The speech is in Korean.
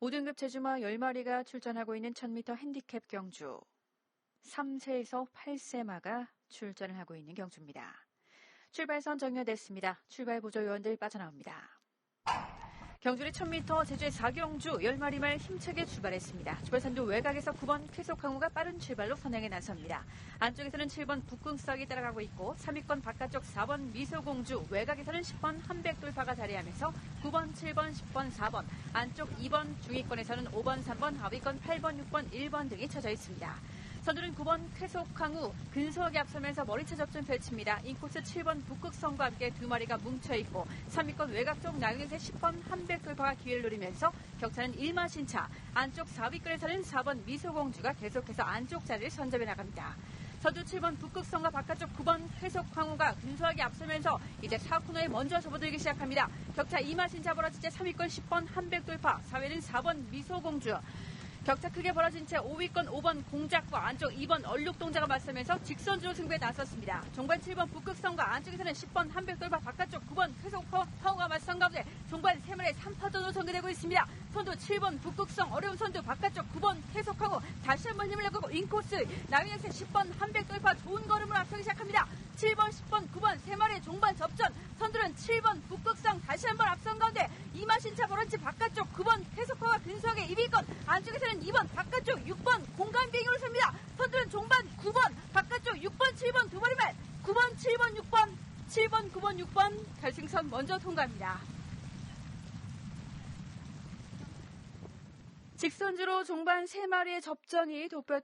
5등급 제주마 10마리가 출전하고 있는 1000m 핸디캡 경주. 3세에서 8세마가 출전을 하고 있는 경주입니다. 출발선 정렬됐습니다. 출발 보조 요원들 빠져나옵니다. 경주리 1000m 제주의 4경주 10마리 말 힘차게 출발했습니다. 출발선도 외곽에서 9번 쾌속항우가 빠른 출발로 선행에 나섭니다. 안쪽에서는 7번 북궁석이 따라가고 있고 3위권 바깥쪽 4번 미소공주 외곽에서는 10번 한백돌파가 자리하면서 9번, 7번, 10번, 4번 안쪽 2번 중위권에서는 5번, 3번, 하위권 8번, 6번, 1번 등이 쳐져 있습니다. 선두는 9번 쾌속항우 근소하게 앞서면서 머리채 접전 펼칩니다. 인코스 7번 북극성과 함께 두 마리가 뭉쳐있고 3위권 외곽 쪽 나경에서 10번 한백 돌파가 기회를 노리면서 격차는 1마 신차 안쪽 4위권에서는 4번 미소공주가 계속해서 안쪽 자리를 선점해 나갑니다. 선두 7번 북극성과 바깥쪽 9번 회속황우가 근소하게 앞서면서 이제 4코너에 먼저 접어들기 시작합니다. 격차 2마 신차 벌어지자 3위권 10번 한백 돌파 4위는 4번 미소공주 격차 크게 벌어진 채 5위권 5번 공작과 안쪽 2번 얼룩동자가 맞서면서 직선주로 승부에 나섰습니다. 종반 7번 북극성과 안쪽에서는 10번 한백돌바 바깥쪽 9번 회속파워가 맞선 가운데 종반 3마리 3파전으로 전개되고 있습니다. 선두 7번 북극성 어려운 선두 바깥쪽 9번 회속하고 다시 한번 힘을 내고 인코스 나위에서 10번 한백돌파 좋은 걸음을 앞서기 시작합니다. 7번 10번 9번 3마리의 종반 접전 선두는 7번 북극성 다시 한번 앞선 가운데 이마신차 버런치 바깥쪽 9번 회속파와 근소하게 2위권 안쪽에서는 2번 바깥쪽 6번 공간 비행으로 섭니다. 선두는 종반 9번 바깥쪽 6번 7번 두 마리 말 9번 7번 6번 7번 9번 6번 결승선 먼저 통과합니다. 직선주로 종반 3마리의 접전이 돋보